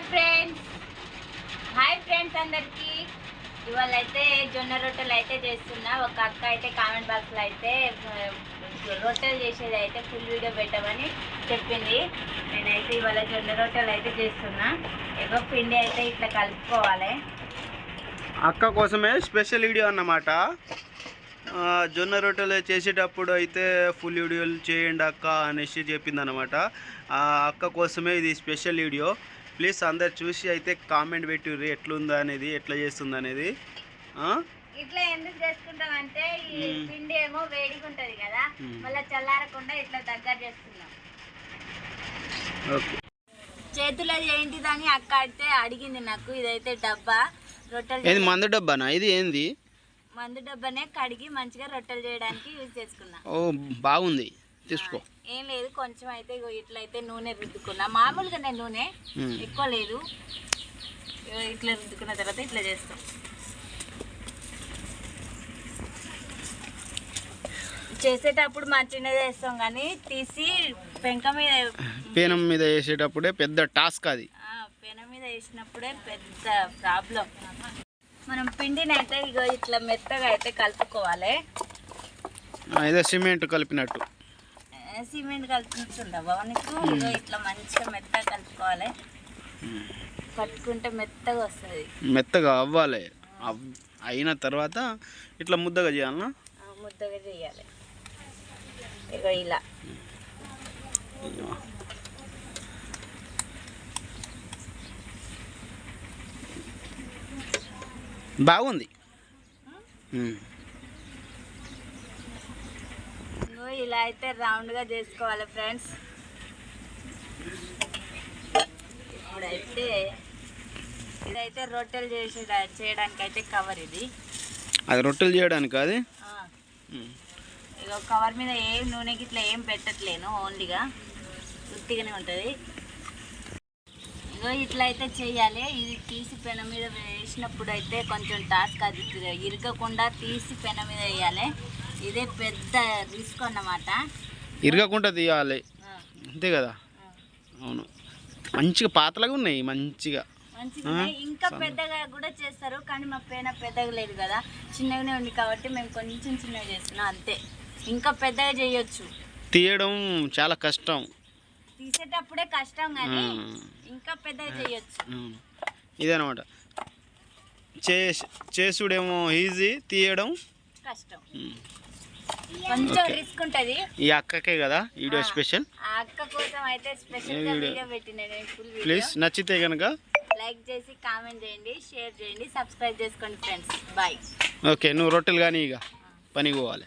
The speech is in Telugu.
Hi friends. హాయ్ ఫ్రెండ్స్ అందరికీ. ఇవాళ అయితే జొన్న రొట్టెలు అయితే చేస్తున్నా. ఒక అక్క అయితే కామెంట్ బాక్స్లో అయితే రొట్టెలు చేసేది అయితే ఫుల్ వీడియో పెట్టమని చెప్పింది. నేనైతే ఇవాళ జొన్న రొట్టెలు అయితే చేస్తున్నా. ఏదో పిండి అయితే ఇట్లా కలుపుకోవాలి. అక్క కోసమే స్పెషల్ వీడియో అన్నమాట. జొన్న రొట్టెలు చేసేటప్పుడు అయితే ఫుల్ వీడియోలు చేయండి అక్క అనేసి చెప్పింది అనమాట ఆ అక్క కోసమే ఇది స్పెషల్ వీడియో. ప్లీజ్ అందరు చూసి అయితే కామెంట్ పెట్టుర్రి ఎట్లుందా అనేది ఎట్లా చేస్తుంది అనేది. ఆ? ఇట్లా ఎందుకు చేసుకుంటామంటే ఈ మ్మ్. పిండి ఏమో వేడిగా ఉంటది కదా. మళ్ళీ చల్లారకుండా ఇట్లా దగ్గర చేస్తున్నాం ఓకే. చేతులు అది ఏంటిదని అక్క అయితే అడిగింది నాకు ఇదైతే డబ్బా రొట్టెలు ఏది మందు డబ్బానా? ఇది ఏంది? మందు డబ్బానే కడిగి మంచిగా రొట్టెలు చేయడానికి యూజ్ చేసుకున్నా. ఓ బాగుంది. తీసుకో. ఏం లేదు కొంచెం అయితే ఇగో ఇట్లా అయితే నూనె రుద్దుకున్నా. మామూలుగానే నూనె. ఎక్కువ లేదు. ఇట్లా రుద్దుకున్న తర్వాత ఇట్లా చేస్తాం. చేసేటప్పుడు మంచిగా చేస్తాం కానీ తీసి పెంక మీద పేనం మీద వేసేటప్పుడే పెద్ద టాస్క్ అది. ఆ, పెనం మీద వేసినప్పుడే పెద్ద ప్రాబ్లం. మనం పిండిని అయితే ఇగో ఇట్లా మెత్తగా అయితే కలుపుకోవాలి. ఏదో సిమెంట్ కలిపినట్టు. సిమెంట్ కలుపుతుండవా నీకు ఇగో ఇట్లా మంచిగా మెత్తగా కలుపుకోవాలి. పట్టుకుంటే మెత్తగా వస్తుంది. మెత్తగా అవ్వాలి. అవ్- అయిన తర్వాత ఇట్లా ముద్దగా చేయాలనా? ముద్దగా చేయాలి. ఇగో ఇలా. బాగుంది మ్మ్. ఇగో ఇలా అయితే రౌండ్గా చేసుకోవాలి ఫ్రెండ్స్ ఇప్పుడైతే ఇదైతే రొట్టెలు చేసే చేయడానికి అయితే కవర్ ఇది. అది రొట్టెలు చేయడానికి అది. ఇక కవర్ మీద ఏం నూనె గిట్లా ఏం పెట్టట్లేను ఓన్లీగా ఉత్తిగానే ఉంటుంది. ఇగో ఇట్లా అయితే చేయాలి. ఇది తీసి పెన మీద వేసినప్పుడు అయితే కొంచెం టాస్క్ అది ఇరగకుండా తీసి పెన మీద వేయాలి. ఇదే పెద్ద రిస్క్ అన్నమాట. ఇరగకుండా తీయాలి. అంతే కదా. అవును. మంచిగా పాతలాగా ఉన్నాయి మంచిగా. ఇంకా పెద్దగా కూడా చేస్తారు కానీ మా పేన పెద్దగా లేదు కదా. చిన్నగానే ఉంది కాబట్టి మేము కొంచెం చిన్నగా చేస్తున్నాం అంతే. ఇంకా పెద్దగా చేయొచ్చు. తీయడం చాలా కష్టం. తీసేటప్పుడే కష్టం కానీ. ఇంకా పెద్దగా చేయొచ్చు. ఇదనమాట చే చేసుడేమో ఈజీ తీయడం కష్టం. కొంచెం. రిస్క్ ఉంటది ఈ అక్కకే కదా వీడియో. స్పెషల్ ఆ అక్క కోసం అయితే స్పెషల్గా వీడియో? పెట్టిన నేను ఫుల్ ప్లీజ్ నచ్చితే కనుక లైక్ చేసి కామెంట్ చేయండి షేర్ చేయండి సబ్స్క్రైబ్ చేసుకోండి ఫ్రెండ్స్ బాయ్ ఓకే నువ్వు రొట్టెలు కానీ ఇక పనికి పోవాలి